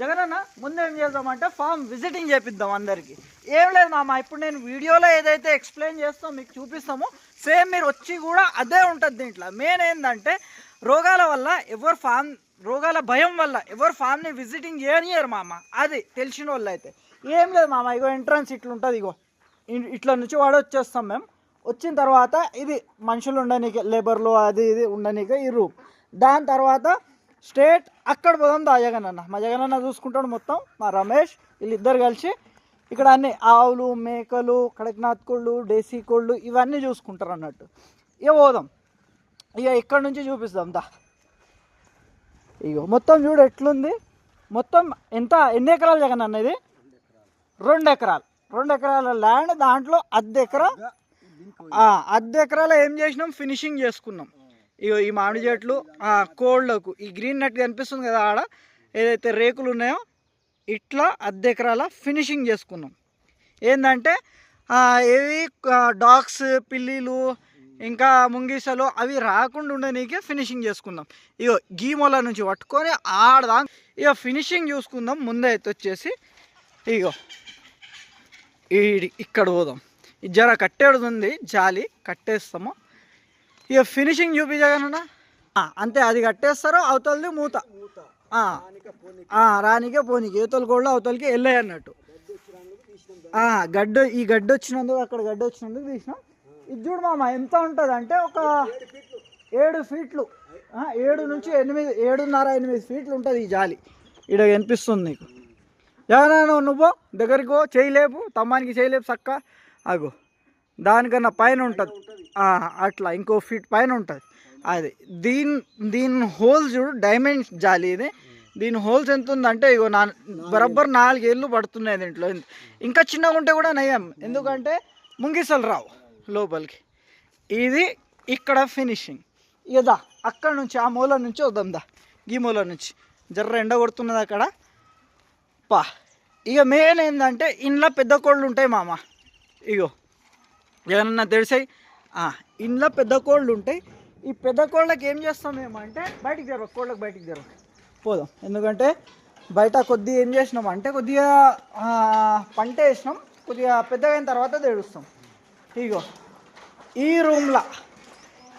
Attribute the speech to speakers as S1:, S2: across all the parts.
S1: జగనన్న ముందేం ఏం చేద్దామంటే ఫామ్ విజిటింగ్ చేపిద్దాం అందరికి. ఏం లేదు మామ ఇప్పుడు నేను వీడియోలో ఏదైతే ఎక్స్ప్లెయిన్ చేస్తాం మీకు చూపిస్తామో సేమ్ మీరు వచ్చి కూడా అదే ఉంటుంది దీంట్లో. మెయిన్ ఏంటంటే రోగాల వల్ల ఎవరు ఫామ్ రోగాల భయం వల్ల ఎవరు ఫామ్ని విజిటింగ్ చేయనియరు మామ. అది తెలిసిన వాళ్ళు అయితే ఏం లేదు మామ ఇగో ఎంట్రన్స్ ఇట్లుంటుంది ఇగో. ఇట్లా నుంచి వాడు వచ్చేస్తాం మేము వచ్చిన తర్వాత ఇది మనుషులు ఉండనీకే లేబర్లు అది ఇది ఉండనీకే ఈ రూమ్. దాని తర్వాత స్టేట్ అక్కడ పోదాం దా జగనన్న. మా జగనన్న చూసుకుంటాడు మొత్తం మా రమేష్ వీళ్ళిద్దరు కలిసి ఇక్కడ అన్ని ఆవులు మేకలు కడక్నాథ్ కోళ్ళు డేసీ కోళ్ళు ఇవన్నీ చూసుకుంటారు అన్నట్టు. ఇక పోదాం. ఇక ఇక్కడ నుంచి చూపిస్తాం దా. ఇగో మొత్తం చూడు ఎట్లుంది. మొత్తం ఎంత ఎన్ని ఎకరాలు జగనన్న ఇది? రెండు ఎకరాలు. రెండు ఎకరాల ల్యాండ్ దాంట్లో అర్ధ ఎకరా అర్ధ ఎకరాలు ఏం చేసినాం? ఫినిషింగ్ చేసుకున్నాం. ఇగో ఈ మామిడి చెట్లు ఆ, కోళ్ళకు ఈ గ్రీన్ నెట్ కనిపిస్తుంది కదా ఆడ ఏదైతే రేకులు ఉన్నాయో ఇట్లా అర్ధ ఎకరాల ఫినిషింగ్ చేసుకున్నాం. ఏంటంటే ఏవి డాగ్స్ పిల్లిలు ఇంకా ముంగీసలు అవి రాకుండా ఉండనీకే ఫినిషింగ్ చేసుకుందాం ఇగో గీమోల నుంచి పట్టుకొని ఆడదాం ఇక ఫినిషింగ్ చూసుకుందాం ముందే అయితే వచ్చేసి ఇగో ఈ ఇక్కడ పోదాం. ఇది జర కట్టేది ఉంది జాలి కట్టేస్తాము. ఇక ఫినిషింగ్ చూపించగలనా అంతే అది కట్టేస్తారు అవతలది మూత. రానికే పోనీకి యువతలు కూడా అవతలకి వెళ్ళాయి అన్నట్టు. గడ్డ ఈ గడ్డ వచ్చినందుకు అక్కడ గడ్డ వచ్చినందుకు తీసినాం. ఇది చూడు మామ ఎంత ఉంటుంది అంటే ఒక ఏడు ఫీట్లు ఏడు నుంచి ఎనిమిది ఏడున్నర ఎనిమిది ఫీట్లు ఉంటుంది ఈ జాలి. ఇక్కడ కనిపిస్తుంది నీకు. ఎవరైనా నువ్వు దగ్గరికి చేయలేపు తమ్మానికి చేయలేపు చక్క అగో దానికన్నా పైన ఉంటుంది. అట్లా ఇంకో ఫీట్ పైన ఉంటుంది. అది దీని దీని హోల్స్ చూడు డైమండ్ జాలి ఇది. దీని హోల్స్ ఎంత ఉందంటే ఇగో నా బరబ్బర్ నాలుగేళ్ళు పడుతున్నాయి దీంట్లో. ఇంకా చిన్నగా ఉంటే కూడా నయం. ఎందుకంటే ముంగిసలు రావు లోపలికి. ఇది ఇక్కడ ఫినిషింగ్. ఇక దా అక్కడ నుంచి ఆ మూల నుంచి వద్దాం దా. ఈ మూల నుంచి. జర్ర ఎండ కొడుతున్నది అక్కడ. పా. ఇక మెయిన్ ఏంటంటే ఇంట్లో పెద్ద కోళ్ళు ఉంటాయి మామ. ఇగో. ఏదన్నా తెలిసాయి ఇంట్లో పెద్ద కోళ్ళు ఉంటాయి ఈ పెద్ద కోళ్ళకి ఏం చేస్తాం మేము అంటే బయటికి జరగ కోళ్ళకి బయటికి జరగ పోదాం. ఎందుకంటే బయట కొద్దిగా ఏం చేసినాం అంటే కొద్దిగా పంట వేసినాం కొద్దిగా పెద్దగా అయిన తర్వాత తెడుస్తాం ఇగో ఈ రూమ్లో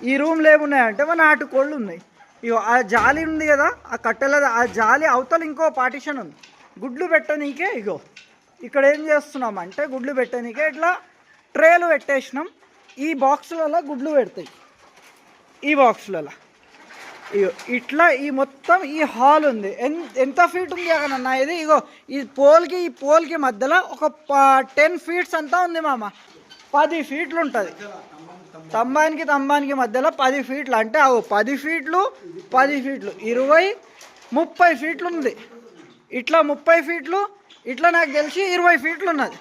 S1: ఈ రూమ్లో ఏమున్నాయంటే మన నాటు కోళ్ళు ఉన్నాయి. ఇగో ఆ జాలి ఉంది కదా ఆ కట్టెల ఆ జాలి అవతల ఇంకో పార్టిషన్ ఉంది. గుడ్లు పెట్టనీకే ఇగో ఇక్కడ ఏం చేస్తున్నామంటే గుడ్లు పెట్టనీకే ఇట్లా ట్రేలు పెట్టేసినాం. ఈ బాక్సులలో గుడ్లు పెడతాయి. ఈ బాక్సులలో. ఇగో ఇట్లా ఈ మొత్తం ఈ హాల్ ఉంది. ఎంత ఫీట్ ఉంది అన్న ఇది ఇగో ఈ పోల్కి ఈ పోల్కి మధ్యలో ఒక టెన్ ఫీట్స్ అంతా ఉంది మామ. పది ఫీట్లు ఉంటుంది. స్తంభానికి స్తంభానికి మధ్యలో పది ఫీట్లు. అంటే అవు పది ఫీట్లు పది ఫీట్లు. ఇరవై ముప్పై ఫీట్లు ఉంది. ఇట్లా ముప్పై ఫీట్లు ఇట్లా నాకు తెలిసి ఇరవై ఫీట్లు ఉన్నది.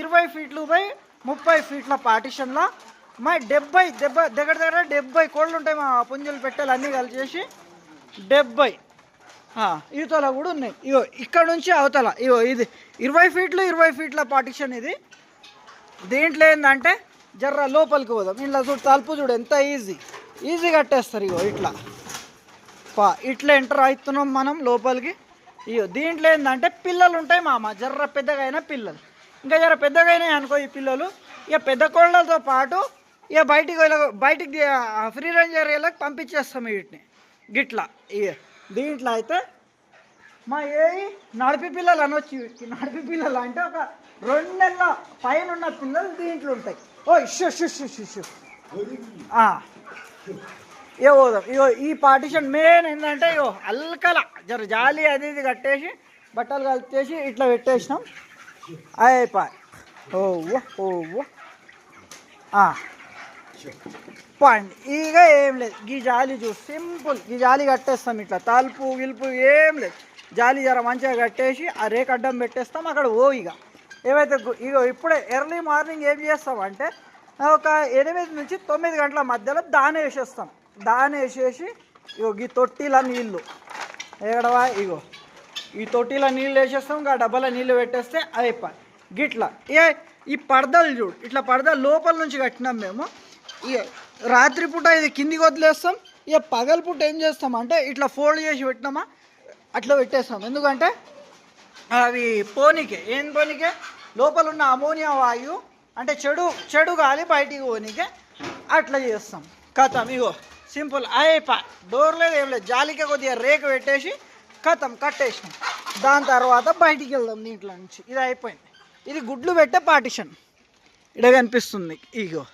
S1: ఇరవై ఫీట్లు బై ముప్పై ఫీట్ల పార్టిషన్లో. మా డెబ్బై డెబ్బై దగ్గర దగ్గర డెబ్బై కోళ్ళు ఉంటాయి మా పుంజులు పెట్టెలు అన్నీ కలిసేసి డెబ్బై. ఇవతల కూడా ఉన్నాయి. ఇగో ఇక్కడ నుంచి అవతల ఇగో ఇది ఇరవై ఫీట్లు ఇరవై ఫీట్ల పార్టిషన్ ఇది. దీంట్లో ఏంటంటే జర్ర లోపలికి పోదాం. ఇంట్లో చూడు తలుపు చూడు ఎంత ఈజీ. ఈజీ కట్టేస్తారు ఇగో ఇట్లా. పా ఇట్లా ఎంటర్ అవుతున్నాం మనం లోపలికి. ఇగో దీంట్లో ఏంటంటే పిల్లలు ఉంటాయి మామ జర్ర పెద్దగా అయినా పిల్లలు. ఇంకా జర పెద్దగా అనుకో ఈ పిల్లలు. ఇక పెద్ద కోళ్ళతో పాటు ఇక బయటికి బయటికి ఫ్రీ రేంజ్ ఏరియాలకు పంపించేస్తాం వీటిని. గిట్లా. ఇక దీంట్లో అయితే మా ఏ నడిపి పిల్లలు అనొచ్చు వీటికి. నడిపి పిల్లలు అంటే ఒక రెండు నెలల పైన ఉన్న పిల్లలు దీంట్లో ఉంటాయి. ఓ షు షు షు ఏ పోదాం. ఇగో ఈ పార్టిషన్ మెయిన్ ఏంటంటే ఇగో అల్కల. జర జాలి అది ఇది కట్టేసి బట్టలు కలిపేసి ఇట్లా పెట్టేసినాం. అయిపోయి ఓ ఓ పండి ఇక ఏం లేదు. ఈ జాలి చూ సింపుల్. ఈ జాలి కట్టేస్తాం ఇట్లా. తలుపు గిలుపు ఏం లేదు. జాలి జర మంచిగా కట్టేసి ఆ రేక్ అడ్డం పెట్టేస్తాం. అక్కడ ఓ ఇక. ఏవైతే ఇక ఇగో ఇప్పుడే ఎర్లీ మార్నింగ్ ఏం చేస్తామంటే ఒక ఎనిమిది నుంచి తొమ్మిది గంటల మధ్యలో దాన వేసేస్తాం. దాన వేసేసి ఇగో ఈ తొట్టిల నీళ్ళు ఎక్కడవా ఇగో. ఈ తొట్టిలో నీళ్ళు వేసేస్తాం ఇంకా డబ్బాలో నీళ్ళు పెట్టేస్తే అయిపోయి. గిట్లా. ఏ ఈ పడదలు చూడు. ఇట్లా పడద లోపల నుంచి కట్టినాం మేము. ఇక రాత్రిపూట ఇది కిందికి వదిలేస్తాం. ఇక పగలపూట ఏం చేస్తాం అంటే ఇట్లా ఫోల్డ్ చేసి పెట్టినామా? అట్లా పెట్టేస్తాం. ఎందుకంటే అవి పోనీకే. ఏం పోనీకే? లోపల ఉన్న అమోనియా వాయువు అంటే చెడు చెడు గాలి బయటికి పోనీకే అట్లా చేస్తాం. కథ. ఇగో సింపుల్. అయిపా డోర్ లేదు ఏం లేదు. జాలికే కొద్దిగా రేకు పెట్టేసి కథం కట్టేసినాం. దాని తర్వాత బయటికి వెళ్దాం దీంట్లో నుంచి. ఇది అయిపోయింది. ఇది గుడ్లు పెట్టే పార్టిషన్. ఇక్కడ కనిపిస్తుంది. ఇగో.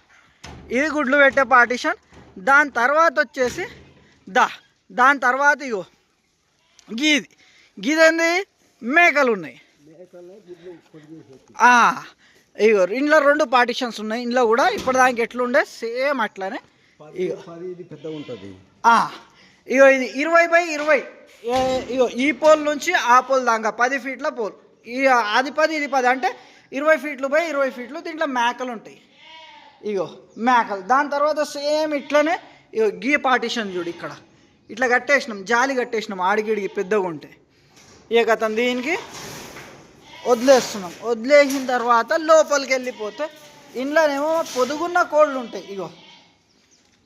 S1: ఇది గుడ్లు పెట్టే పార్టిషన్. దాని తర్వాత వచ్చేసి దా. దాని తర్వాత ఇగో. గీది. గీదేంది? మేకలు ఉన్నాయి ఇగో ఇంట్లో రెండు పార్టిషన్స్ ఉన్నాయి. ఇంట్లో కూడా ఇప్పటిదానికి ఎట్లుండే? సేమ్ అట్లానే. ఇగో.
S2: ఉంటుంది.
S1: ఇగో ఇది ఇరవై బై ఇరవై. ఇగో ఈ పోల్ నుంచి ఆ పోల్ దాకా పది ఫీట్ల పోల్. ఈ అది పది ఇది పది అంటే ఇరవై ఫీట్లు బై ఇరవై ఫీట్లు దీంట్లో మేకలు ఉంటాయి. ఇగో మేకలు. దాని తర్వాత సేమ్ ఇట్లనే ఇగో గీ పార్టిషన్ చూడు ఇక్కడ. ఇట్లా కట్టేసినాం జాలి కట్టేసినాం ఆడిగిడిగి పెద్దగా ఉంటే. ఇక అతను దీనికి వదిలేస్తున్నాం. వదిలేసిన తర్వాత లోపలికి వెళ్ళిపోతే ఇంట్లోనేమో పొదుగున్న కోళ్ళు ఉంటాయి. ఇగో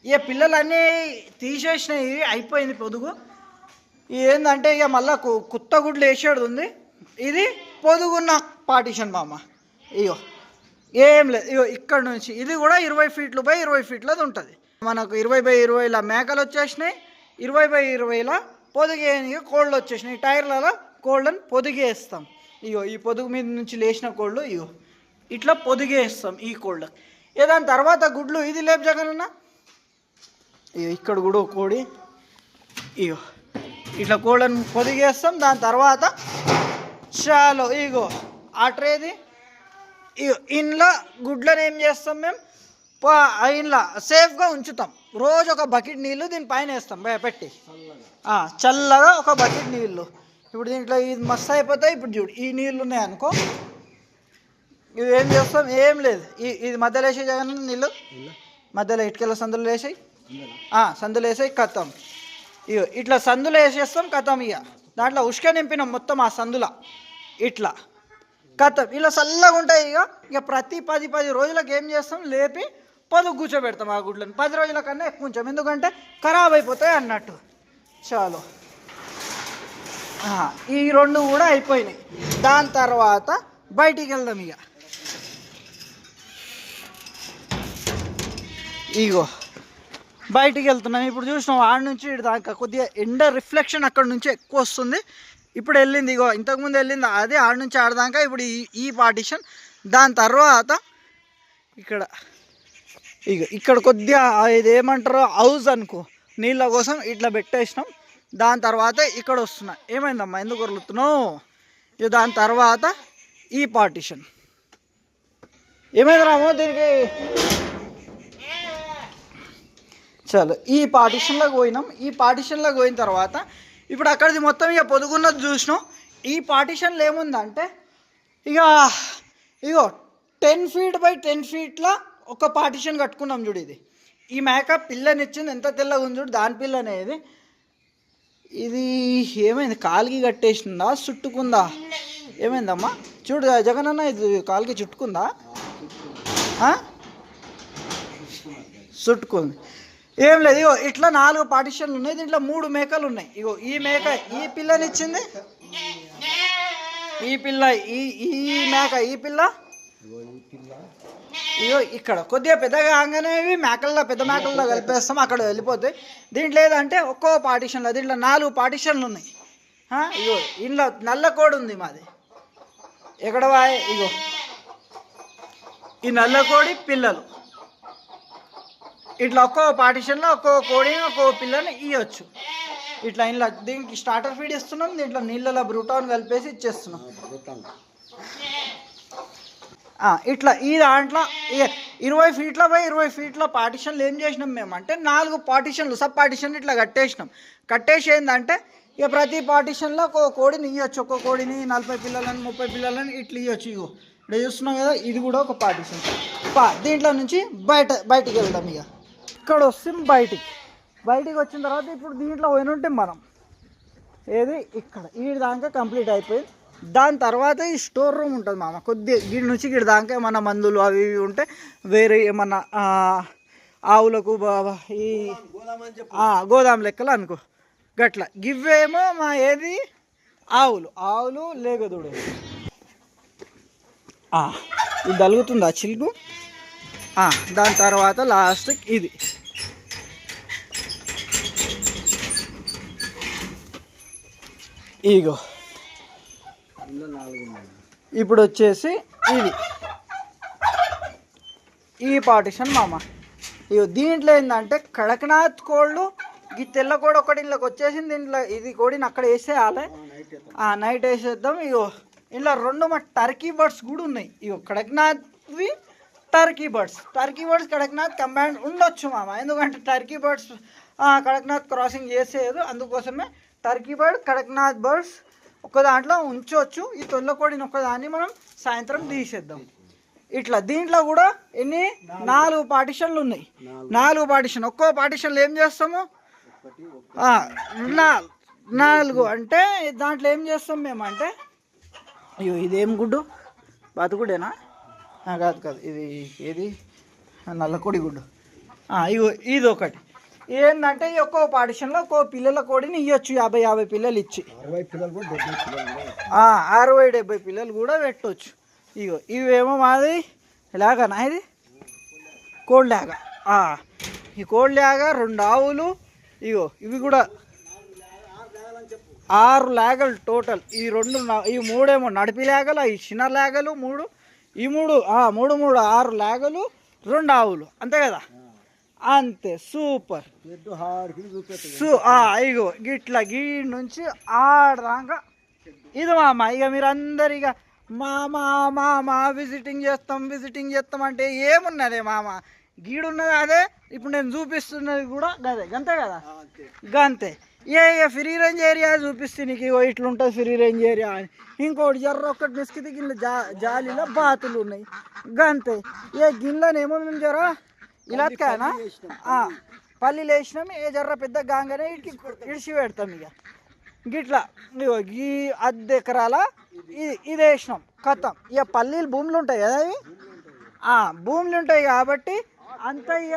S1: ఇక పిల్లలన్నీ తీసేసినాయి అయిపోయింది పొదుగు. ఏంటంటే ఇక మళ్ళా కు- కుత్త గుడ్లు వేసేది ఉంది. ఇది పొదుగున్న పార్టీషన్ మామ. ఇగో ఏం లేదు. ఇగో ఇక్కడ నుంచి ఇది కూడా ఇరవై ఫీట్లు బై ఇరవై ఫీట్లది ఉంటుంది. మనకు ఇరవై బై ఇరవైల మేకలు వచ్చేసినాయి ఇరవై బై ఇరవైల పొదిగే కోళ్ళు వచ్చేసినాయి. టైర్లలో కోళ్ళని పొదిగేస్తాం ఇగో ఈ పొదుగు మీద నుంచి లేచిన కోళ్ళు ఇగో ఇట్లా పొదిగేస్తాం ఈ కోళ్ళకి. ఏదాని దాని తర్వాత గుడ్లు ఇది లేపు జగనన్నా. ఇక్కడ కూడా కోడి. ఇగో ఇట్లా కోళ్ళని పొదిగేస్తాం. దాని తర్వాత చాలు ఇగో ఆ ట్రేది ఇగో ఇంట్లో గుడ్లను ఏం చేస్తాం మేము ఇంట్లో సేఫ్గా ఉంచుతాం. రోజు ఒక బకెట్ నీళ్ళు దీని పైన వేస్తాం. పెట్టి. చల్లగా ఒక బకెట్ నీళ్ళు. ఇప్పుడు దీంట్లో ఇది మస్తు అయిపోతాయి. ఇప్పుడు చూడు ఈ నీళ్ళు ఉన్నాయి అనుకో. ఇవి ఏం చేస్తాం? ఏం లేదు. ఈ- ఇది మధ్యలో వేసే జగన్ నీళ్ళు. మధ్యలో ఇటుకెళ్ళ సందులు వేసాయి. సందులు వేసే కథం ఇగో ఇట్లా సందులు వేసేస్తాం కథం ఇక దాంట్లో ఉష్క నింపినాం మొత్తం ఆ సందుల. ఇట్లా. కథం ఇలా చల్లగా ఉంటాయి ఇక ఇక ప్రతి పది పది రోజులకు ఏం చేస్తాం? లేపి పొదుగు కూర్చోబెడతాం ఆ గుడ్లను. పది రోజుల కన్నా ఎక్కువ ఉంచాం. ఎందుకంటే ఖరాబ్ అయిపోతాయి అన్నట్టు. చాలు. ఈ రెండు కూడా అయిపోయినాయి. దాని తర్వాత బయటికి వెళ్దాం ఇక ఇగో. బయటికి వెళ్తున్నాం. ఇప్పుడు చూసినాం ఆడ నుంచి ఇటు దాకా కొద్దిగా ఎండ రిఫ్లెక్షన్ అక్కడ నుంచి ఎక్కువ వస్తుంది. ఇప్పుడు వెళ్ళింది ఇగో ఇంతకుముందు వెళ్ళింది అదే ఆడ నుంచి ఆడదాకా ఇప్పుడు ఈ ఈ పార్టిషన్ దాని తర్వాత ఇక్కడ ఇక ఇక్కడ కొద్దిగా ఇది ఏమంటారో హౌస్ అనుకో నీళ్ళ కోసం ఇట్లా పెట్టేసినాం. దాని తర్వాత ఇక్కడ వస్తున్నా. ఏమైందమ్మా ఎందుకు వరులుతున్నావు ఇక దాని తర్వాత ఈ పార్టిషన్ ఏమైంది రామో దీనికి? చలో ఈ పార్టిషన్లోకి పోయినాం. ఈ పార్టిషన్లోకి పోయిన తర్వాత ఇప్పుడు అక్కడిది మొత్తం ఇక పొదుగున్నది చూసినాం. ఈ పార్టిషన్లో ఏముందంటే ఇక ఇగో టెన్ ఫీట్ బై టెన్ ఫీట్లో ఒక పార్టిషన్ కట్టుకున్నాం చూడు ఇది. ఈ మేక పిల్లనిచ్చింది. ఎంత తెల్లగా ఉంది చూడు. దాని పిల్ల అనేది ఇది ఏమైంది? కాలికి కట్టేసిందా? చుట్టుకుందా? ఏమైందమ్మా? చూడు జగనన్న ఇది కాలికి చుట్టుకుందా? చుట్టుకుంది. ఏం లేదు ఇగో ఇట్లా నాలుగు పార్టిషన్లు ఉన్నాయి దీంట్లో మూడు మేకలు ఉన్నాయి. ఇగో ఈ మేక ఈ పిల్లనిచ్చింది ఈ పిల్ల ఈ ఈ మేక ఈ పిల్ల. ఇగో ఇక్కడ కొద్దిగా పెద్దగా కాగానే ఇవి మేకల్లో పెద్ద మేకల్లో కలిపేస్తాం అక్కడ వెళ్ళిపోతాయి దీంట్లో ఏదంటే ఒక్కో పార్టిషన్లో దీంట్లో నాలుగు పార్టిషన్లు ఉన్నాయి. ఇగో ఇంట్లో నల్ల కోడి ఉంది మాది. ఎక్కడ వాయ్ ఇగో. ఈ నల్ల కోడి పిల్లలు. ఇట్లా ఒక్కో పార్టిషన్లో ఒక్కో కోడిని ఒక్కో పిల్లని ఇవ్వచ్చు ఇట్లా ఇంట్లో దీనికి స్టార్టర్ ఫీడ్ ఇస్తున్నాం దీంట్లో నీళ్ళలో బ్రూటాన్ కలిపేసి ఇచ్చేస్తున్నాం. ఇట్లా ఈ దాంట్లో ఇరవై ఫీట్ల బై ఇరవై ఫీట్ల పార్టిషన్లు ఏం చేసినాం మేము అంటే నాలుగు పార్టిషన్లు సబ్ పార్టిషన్లు ఇట్లా కట్టేసినాం. కట్టేసి ఏంటంటే ఇక ప్రతి పార్టిషన్లో ఒక కోడిని ఇవ్వచ్చు ఒక్క కోడిని నలభై పిల్లలని ముప్పై పిల్లలని ఇట్లా ఇవ్వచ్చు ఇగో. ఇక్కడ చూస్తున్నాం కదా ఇది కూడా ఒక పార్టిషన్ పా దీంట్లో నుంచి బయట బయటికి వెళ్దాం ఇక. ఇక్కడ వస్తాం బయటికి. బయటికి వచ్చిన తర్వాత ఇప్పుడు దీంట్లో పోయిన ఉంటే మనం. ఏది? ఇక్కడ. వీడి దాకా కంప్లీట్ అయిపోయింది. దాని తర్వాత ఈ స్టోర్ రూమ్ ఉంటుంది మామ. కొద్దిగా గిడి నుంచి గిడి దాకా ఏమన్నా మందులు అవి ఇవి ఉంటే వేరే ఏమన్నా ఆవులకు బాబా ఈ గోదాం లెక్కలు అనుకో. గట్ల. గివ్వేమో మా ఏది? ఆవులు. ఆవులు లేగదుడు ఇది తలుగుతుంది చిలుకు దాని తర్వాత లాస్ట్ ఇది. ఇగో. ఇప్పుడు వచ్చేసి ఇది. ఈ పార్టిషన్ మామ. ఇగో దీంట్లో ఏంటంటే కడక్నాథ్ కోళ్ళు ఈ తెల్ల కోడి ఒకటి ఇంట్లోకి వచ్చేసింది. దీంట్లో ఇది కోడిని అక్కడ వేసేయాలి ఆ నైట్ వేసేద్దాం. ఇగో ఇంట్లో రెండు మా టర్కీ బర్డ్స్ కూడా ఉన్నాయి. ఇగో కడక్నాథ్వి turkey birds turkey birds Kadaknath combine ఉండొచ్చు మామ. ఎందుకంటే టర్కీ బర్డ్స్ కడక్నాథ్ క్రాసింగ్ చేసేయదు. అందుకోసమే టర్కీ బర్డ్ కడక్నాథ్ బర్డ్స్ ఒక దాంట్లో ఉంచవచ్చు ఈ తొల్లకోడిని ఒక్కదాన్ని మనం సాయంత్రం తీసేద్దాం. ఇట్లా దీంట్లో కూడా ఎన్ని? నాలుగు పార్టిషన్లు ఉన్నాయి. నాలుగు పార్టిషన్ ఒక్కో పార్టిషన్లు ఏం చేస్తాము? నాలుగు. అంటే దాంట్లో ఏం చేస్తాం మేము అంటే? అయ్యో ఇదేం గుడ్డు? బతుకుడేనా? కాదు కాదు. ఇది ఏది? నల్లకోడి గుడ్డు. ఇగో ఇది ఒకటి ఏంటంటే ఈ ఒక్కో పార్టిషన్లో ఒక్కో పిల్లల కోడిని ఇవ్వచ్చు యాభై యాభై పిల్లలు ఇచ్చి.
S2: అరవై డెబ్బై పిల్లలు కూడా
S1: పెట్టవచ్చు ఇగో ఇవేమో మాది ఇలాగనా ఇది? కోళ్ళాగ. ఈ కోళ్ళాగ రెండు ఆవులు ఇగో ఇవి కూడా ఆరు లేగలు టోటల్ ఈ రెండు ఈ మూడేమో నడిపి లేగలు ఈ చిన్న లేగలు మూడు ఈ మూడు ఆ, మూడు మూడు ఆరు లేగలు రెండు ఆవులు. అంతే కదా? అంతే సూపర్. సో ఆ, ఇగో గిట్లా గీ నుంచి ఆడదాకా ఇది మామ ఇక మీరు అందరు ఇక మామ మామ విజిటింగ్ చేస్తాం విజిటింగ్ చేస్తాం అంటే ఏమున్నదే మామ? గీడున్నది అదే ఇప్పుడు నేను చూపిస్తున్నది కూడా గదే గంతే కదా?
S2: అంతే.
S1: గంతే. ఏ ఇక ఫ్రీ రేంజ్ ఏరియా చూపిస్తే నీకు ఇగో ఇట్లుంటుంది ఫ్రీ రేంజ్ ఏరియా అని. ఇంకోటి జర్ర ఒక్కటి నిస్కితే గిన్నె జా జాలీలో బాతులు ఉన్నాయి. గంతే. ఏ గిన్నెనేమో మేము జరా ఇలా కానా పల్లీలు వేసినాం ఏ జర్ర పెద్ద గాంగనే ఇడికి ఇడిచి పెడతాం ఇక గిట్లా ఇగో ఈ అద్దె ఎకరాల ఇది ఇది వేసినాం కథం ఇక పల్లీలు భూములు ఉంటాయి కదా అవి? భూములు ఉంటాయి కాబట్టి అంత ఇక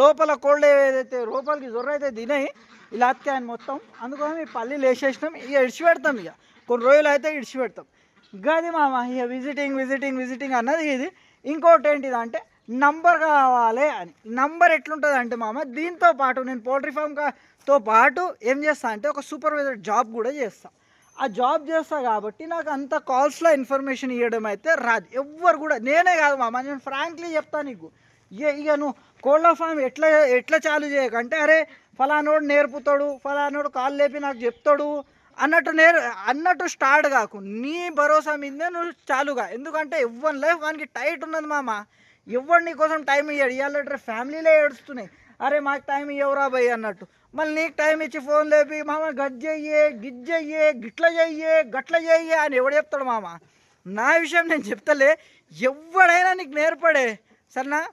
S1: లోపల కోల్డ్ ఏదైతే లోపలికి జ్వర అయితే తినాయి ఇలా అత్తాయని మొత్తం. అందుకోసం ఈ పల్లీలు వేసేసినాం ఇక ఇడిచి పెడతాం ఇక. కొన్ని రోజులు అయితే ఇడిచి పెడతాం గది మామ ఇక విజిటింగ్ విజిటింగ్ విజిటింగ్ అన్నది ఇది. ఇంకోటి ఏంటిది అంటే నంబర్ కావాలి అని. నంబర్ ఎట్లుంటుంది అంటే మామ దీంతో పాటు నేను పౌల్ట్రీ ఫామ్తో పాటు ఏం చేస్తా అంటే ఒక సూపర్వైజర్ జాబ్ కూడా చేస్తాను ఆ జాబ్ చేస్తా కాబట్టి నాకు అంత కాల్స్లో ఇన్ఫర్మేషన్ ఇవ్వడం అయితే రాదు. ఎవ్వరు కూడా నేనే కాదు మామ నేను ఫ్రాంక్లీ చెప్తాను నీకు. ఇక ఇక నువ్వు కోళ్ళ ఫామ్ ఎట్లా ఎట్లా చాలు చేయకంటే అరే ఫలానోడు నేర్పుతాడు ఫలానోడు కాళ్ళు లేపి నాకు చెప్తాడు అన్నట్టు నేర్ అన్నట్టు స్టార్ట్ కాకు. నీ భరోసా మీదే నువ్వు చాలుగా. ఎందుకంటే ఇవ్వని లైఫ్ వానికి టైట్ ఉన్నది మామ. ఎవరు నీ కోసం టైం ఇయ్యాడు. ఇవాళ ఫ్యామిలీలే ఏడుస్తున్నాయి. అరే మాకు టైం ఇవ్వరా భయ్ అన్నట్టు. మళ్ళీ నీకు టైం ఇచ్చి ఫోన్ లేపి మామ గజ్జయ్యే గిజ్జయ్యే గిట్ల చెయ్యే గట్ల చెయ్యే అని ఎవడు చెప్తాడు మామ? నా విషయం నేను చెప్తలే. ఎవడైనా నీకు నేర్పడే. సరేనా?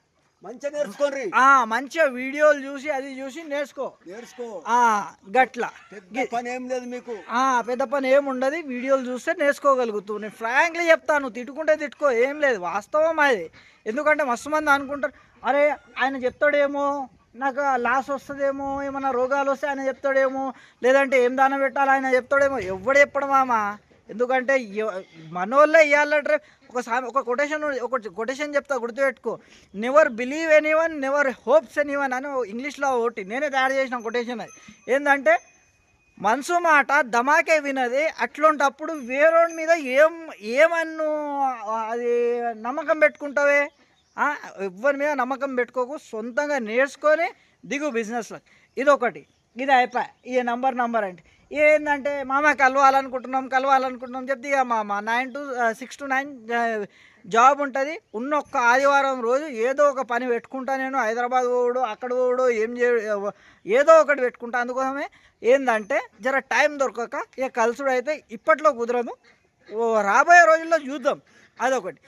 S2: మంచిగా నేర్చుకోండి.
S1: ఆ మంచిగా వీడియోలు చూసి అది చూసి నేర్చుకో.
S2: నేర్చుకో.
S1: ఆ గట్ల.
S2: పెద్ద పని ఏం లేదు మీకు.
S1: ఆ పెద్ద పని ఏముండదు వీడియోలు చూస్తే నేర్చుకోగలుగుతావు నేను ఫ్రాంక్లీ చెప్తాను తిట్టుకుంటే తిట్టుకో ఏం లేదు. వాస్తవం అది. ఎందుకంటే మస్తు మంది అనుకుంటారు అరే ఆయన చెప్తాడేమో నాకు లాస్ వస్తుందేమో ఏమన్నా రోగాలు వస్తే ఆయన చెప్తాడేమో లేదంటే ఏం దానం పెట్టాలి ఆయన చెప్తాడేమో ఎవడు చెప్పడు మామ. ఎందుకంటే ఎవ- మనోళ్ళే ఇవ్వాలంటే ఒక సామె ఒక కొటేషన్ ఒక కొటేషన్ చెప్తా గుర్తుపెట్టుకో. Never believe anyone never hopes anyone అని ఇంగ్లీష్లో ఒకటి నేనే తయారు చేసిన కొటేషన్ అది. ఏంటంటే మనసు మాట దమాకే వినది అట్లాంటప్పుడు వేరే మీద ఏం ఏమన్ను అది నమ్మకం పెట్టుకుంటావే. ఎవరి ఎవ్వరి మీద నమ్మకం పెట్టుకోకు సొంతంగా నేర్చుకొని దిగు బిజినెస్లో ఇది ఒకటి ఇది అయిపోయి ఈ నంబర్ నంబర్ అంటే. ఏంటంటే మామ కలవాలనుకుంటున్నాం కలవాలనుకుంటున్నాం చెప్తే ఇక మామ nine to six to nine job ఉంటుంది. ఉన్న ఒక్క ఆదివారం రోజు ఏదో ఒక పని పెట్టుకుంటా నేను. హైదరాబాద్ పోవడు అక్కడ పోవడు ఏం చే ఏదో ఒకటి పెట్టుకుంటా. అందుకోసమే ఏంటంటే జర టైం దొరకక ఇక కలుసుడు అయితే ఇప్పట్లో కుదరదు. ఓ రాబోయే రోజుల్లో చూద్దాం. అదొకటి.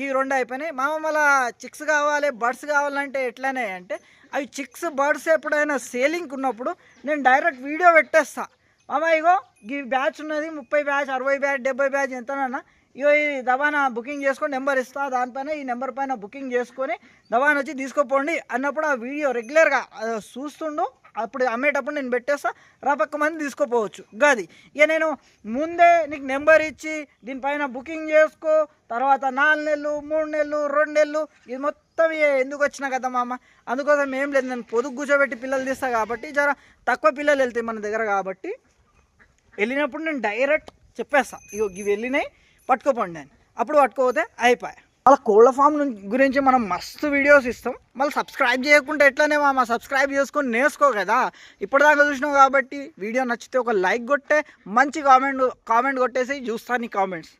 S1: ఇవి రెండు అయిపోయినాయి. మామ మళ్ళా చిక్స్ కావాలి బర్డ్స్ కావాలంటే ఎట్లనే అంటే అవి చిక్స్ బర్డ్స్ ఎప్పుడైనా సేలింగ్ ఉన్నప్పుడు నేను డైరెక్ట్ వీడియో పెట్టేస్తా. మామ ఇగో ఈ బ్యాచ్ ఉన్నది ముప్పై బ్యాచ్ అరవై బ్యాచ్ డెబ్బై బ్యాచ్ ఎంతనన్నా ఇగో ఈ దవానా బుకింగ్ చేసుకొని నెంబర్ ఇస్తా. దానిపైన ఈ నెంబర్ పైన బుకింగ్ చేసుకొని దవాన్ వచ్చి తీసుకోపోండి అన్నప్పుడు ఆ వీడియో రెగ్యులర్గా చూస్తుండు. అప్పుడు అమ్మేటప్పుడు నేను పెట్టేస్తా రాపక్క మంది తీసుకోపోవచ్చు. గది. ఇక నేను ముందే నీకు నెంబర్ ఇచ్చి దీనిపైన బుకింగ్ చేసుకో తర్వాత నాలుగు నెలలు మూడు నెలలు రెండు నెలలు ఇది మొత్తం ఇక ఎందుకు వచ్చినా కదా మామ? అందుకోసం ఏం లేదు నేను పొదుగు కూర్చోబెట్టి పిల్లలు తీస్తా కాబట్టి జర తక్కువ పిల్లలు వెళ్తాయి మన దగ్గర కాబట్టి వెళ్ళినప్పుడు నేను డైరెక్ట్ చెప్పేస్తా. ఇగో ఇవి వెళ్ళినాయి పట్టుకోపండి నేను అప్పుడు పట్టుకోపోతే అయిపోయాయి. అలా కోళ్ళ ఫామ్ గురించి మనం మస్తు వీడియోస్ ఇస్తాం. మళ్ళీ సబ్స్క్రైబ్ చేయకుంటే ఎట్లనే మా సబ్స్క్రైబ్ చేసుకొని నేర్చుకో కదా. ఇప్పటిదాకా చూసినావు కాబట్టి వీడియో నచ్చితే ఒక లైక్ కొట్టే మంచి కామెంట్ కామెంట్ కొట్టేసి చూస్తాను నీ కామెంట్స్